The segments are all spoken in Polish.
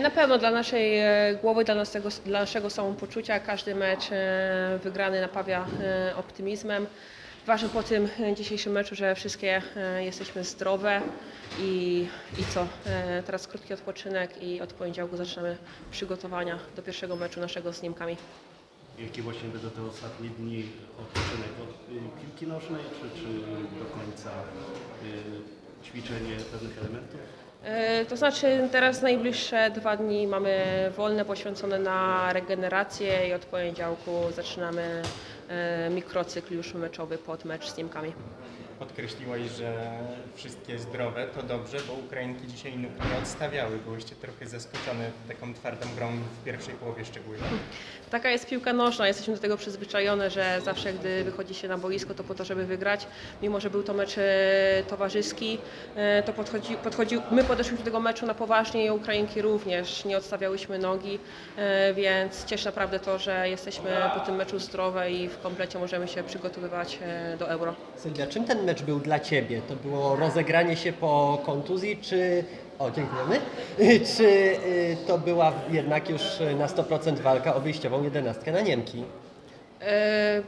Na pewno dla naszej e, głowy, dla naszego, dla naszego samopoczucia każdy mecz e, wygrany napawia e, optymizmem. Ważne po tym dzisiejszym meczu, że wszystkie jesteśmy zdrowe i, i co? Teraz krótki odpoczynek i od poniedziałku zaczynamy przygotowania do pierwszego meczu naszego z Niemkami. Jakie właśnie będą te ostatnie dni odpoczynek od y, piłki nożnej, czy, czy do końca y, ćwiczenie pewnych elementów? E, To znaczy teraz najbliższe dwa dni mamy wolne poświęcone na regenerację i od poniedziałku zaczynamy e, mikrocykl już meczowy pod mecz z Niemkami. Podkreśliłaś, że wszystkie zdrowe to dobrze, bo Ukrainki dzisiaj nóg nie odstawiały. Byłyście trochę zaskoczone taką twardą grą w pierwszej połowie szczególnie. Taka jest piłka nożna, jesteśmy do tego przyzwyczajone, że zawsze gdy wychodzi się na boisko to po to, żeby wygrać. Mimo, że był to mecz e, towarzyski, e, to podchodzi, podchodzi, my podeszliśmy do tego meczu na poważnie i Ukrainki również nie odstawiałyśmy nogi, e, więc cieszy naprawdę to, że jesteśmy po tym meczu zdrowe i w komplecie możemy się przygotowywać do Euro. Sylwia, czym ten mecz był dla Ciebie? To było rozegranie się po kontuzji, czy... O, dziękujemy. Czy y, to była jednak już na 100% walka o wyjściową jedenastkę na Niemki? E,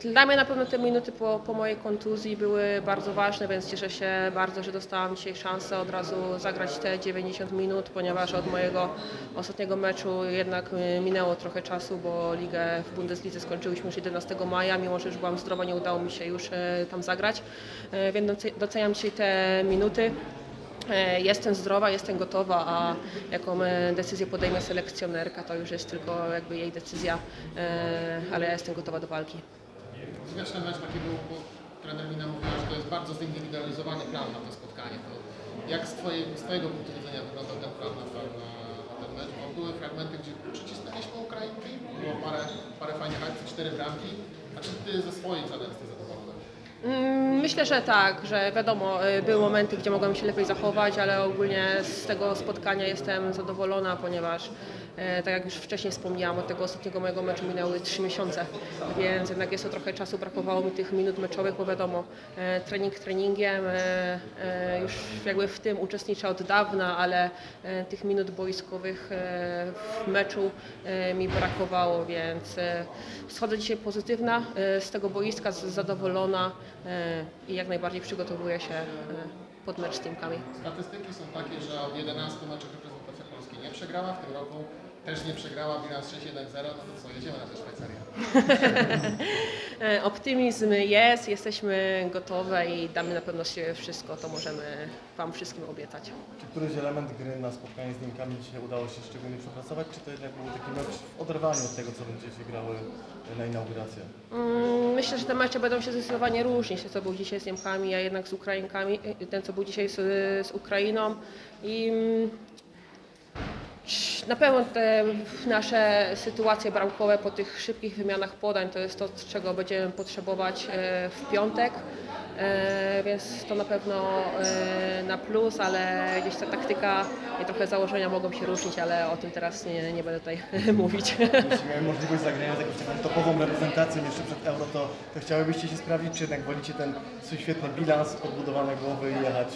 Dla mnie na pewno te minuty po, po mojej kontuzji były bardzo ważne, więc cieszę się bardzo, że dostałam dzisiaj szansę od razu zagrać te 90 minut, ponieważ od mojego ostatniego meczu jednak e, minęło trochę czasu, bo ligę w Bundeslidze skończyłyśmy już 11 maja, mimo że już byłam zdrowa, nie udało mi się już e, tam zagrać, E, więc doce- doceniam dzisiaj te minuty. Jestem zdrowa, jestem gotowa, a jaką decyzję podejmie selekcjonerka, to już jest tylko jakby jej decyzja, ale ja jestem gotowa do walki. Wieczny mecz taki był, bo trener Mina mówiła, że to jest bardzo zindywidualizowany plan na to spotkanie. To jak z, twojej, z Twojego punktu widzenia wyglądał ten plan na, ten- na, ten mecz? Bo były fragmenty, gdzie przycisnęliśmy Ukrainki, było parę, parę fajnych akcji, cztery bramki. A czy Ty ze zadań jesteś zadowolony? Myślę, że tak, że wiadomo, y, były momenty, gdzie mogłam się lepiej zachować, ale ogólnie z tego spotkania jestem zadowolona, ponieważ e, tak jak już wcześniej wspomniałam, od tego ostatniego mojego meczu minęły trzy miesiące, więc jednak jest to trochę czasu, brakowało mi tych minut meczowych, bo wiadomo, e, trening treningiem, już jakby w tym uczestniczę od dawna, ale tych minut boiskowych w meczu mi brakowało, więc schodzę dzisiaj pozytywna z tego boiska, zadowolona i jak najbardziej przygotowuję się e, pod mecz z Teamkami. Statystyki są takie, że od 11 meczów reprezentacja Polski nie przegrała, w tym roku też nie przegrała, bilans 6-1-0, no to co, jedziemy na tę Szwajcarię. E, Optymizm jest, jesteśmy gotowe i damy na pewno z siebie wszystko, to możemy Wam wszystkim obiecać. Czy któryś element gry na spotkaniu z Niemkami dzisiaj udało się szczególnie przepracować, czy to jednak był taki mecz w oderwaniu od tego, co będziecie grały na inaugurację? Mm, Myślę, że te mecze będą się zdecydowanie różnić. Ten, co był dzisiaj z Niemkami, a jednak z Ukrainkami, y, ten, co był dzisiaj z, z Ukrainą. I mm, na pewno te nasze sytuacje bramkowe po tych szybkich wymianach podań to jest to, czego będziemy potrzebować e, w piątek. E, Więc to na pewno e, na plus, ale gdzieś ta taktyka i trochę założenia mogą się różnić, ale o tym teraz nie, nie będę tutaj mówić. Jeśli miałem możliwość zagrania z jakąś taką topową reprezentacją jeszcze przed Euro, to, to chciałybyście się sprawdzić, czy jednak wolicie ten swój świetny bilans, podbudowane głowy i jechać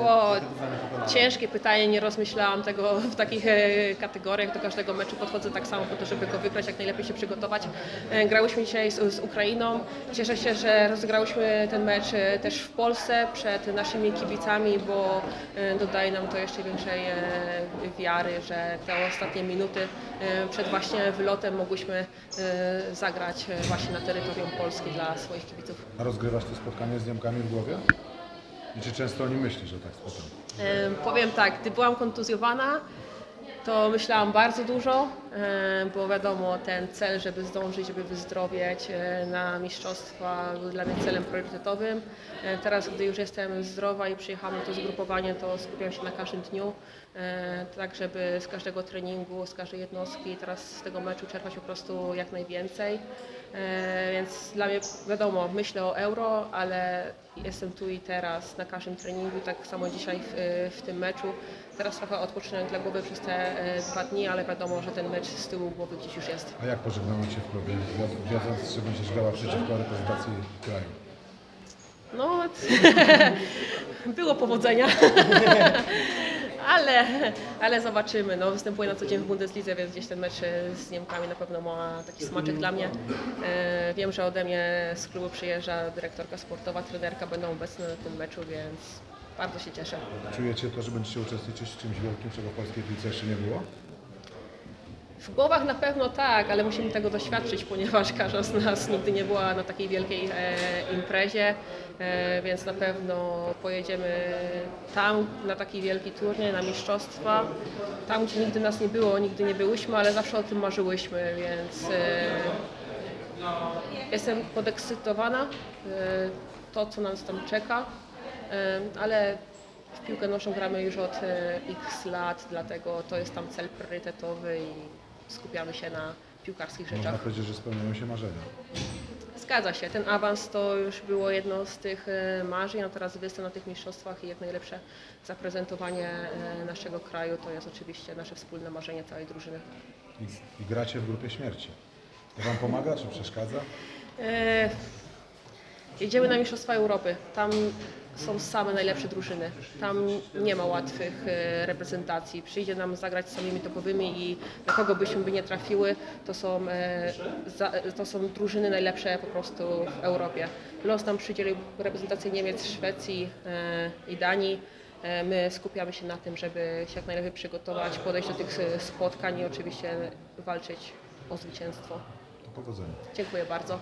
O, zdania pokonania? Ciężkie pytanie, nie rozmyślałam tego w takich e, kategoriach. Do każdego meczu podchodzę tak samo po to, żeby go wygrać, jak najlepiej się przygotować. E, Grałyśmy dzisiaj z, z Ukrainą. Cieszę się, że rozegrałyśmy ten mecz e, też w Polsce przed naszymi kibicami, bo e, dodaje nam to jeszcze większej e, wiary, że te ostatnie minuty e, przed właśnie wylotem mogłyśmy e, zagrać e, właśnie na terytorium Polski dla swoich kibiców. A rozgrywasz to spotkanie z Niemkami w głowie? I czy często o nim myślisz, że tak spotkam? Em, Powiem tak, gdy byłam kontuzjowana, to myślałam bardzo dużo, em, bo wiadomo, ten cel, żeby zdążyć, żeby wyzdrowieć e, na mistrzostwa był dla mnie celem priorytetowym. E, Teraz, gdy już jestem zdrowa i przyjechałam na to zgrupowanie, to skupiam się na każdym dniu, e, tak żeby z każdego treningu, z każdej jednostki, teraz z tego meczu czerpać po prostu jak najwięcej. E, Więc dla mnie wiadomo, myślę o euro, ale jestem tu i teraz na każdym treningu, tak samo dzisiaj w, w tym meczu. Teraz trochę odpoczynek dla głowy przez te e, dwa dni, ale wiadomo, że ten mecz z tyłu głowy gdzieś już jest. A jak pożegnano Cię w klubie, wi- wiedząc, że będziesz grała przeciwko reprezentacji kraju? No, było powodzenia. ale, ale zobaczymy. No, występuję na co dzień w Bundeslidze, więc gdzieś ten mecz e, z Niemkami na pewno ma taki smaczek dla mnie. E, Wiem, że ode mnie z klubu przyjeżdża dyrektorka sportowa, trenerka będą obecne na tym meczu, więc bardzo się cieszę. Czujecie to, że będziecie uczestniczyć w czymś wielkim, czego w polskiej piłce jeszcze nie było? W głowach na pewno tak, ale musimy tego doświadczyć, ponieważ każda z nas nigdy nie była na takiej wielkiej e, imprezie, e, więc na pewno pojedziemy tam na taki wielki turniej, na mistrzostwa. Tam, gdzie nigdy nas nie było, nigdy nie byłyśmy, ale zawsze o tym marzyłyśmy, więc e, jestem podekscytowana e, to, co nas tam czeka, ale w piłkę nożną gramy już od e, x lat, dlatego to jest tam cel priorytetowy i skupiamy się na piłkarskich Można rzeczach. powiedzieć, że spełniają się marzenia. Zgadza się, ten awans to już było jedno z tych e, marzeń, a teraz występ na tych mistrzostwach i jak najlepsze zaprezentowanie e, naszego kraju to jest oczywiście nasze wspólne marzenie całej drużyny. I, I gracie w grupie śmierci. To Wam pomaga, czy przeszkadza? Jedziemy na Mistrzostwa Europy. Tam są same najlepsze drużyny. Tam nie ma łatwych e, reprezentacji. Przyjdzie nam zagrać z samymi topowymi i na kogo byśmy by nie trafiły, to są, e, to są drużyny najlepsze po prostu w Europie. Los nam przydzielił reprezentację Niemiec, Szwecji e, i Danii. My skupiamy się na tym, żeby się jak najlepiej przygotować, podejść do tych spotkań i oczywiście walczyć o zwycięstwo. Powodzenia. Dziękuję bardzo.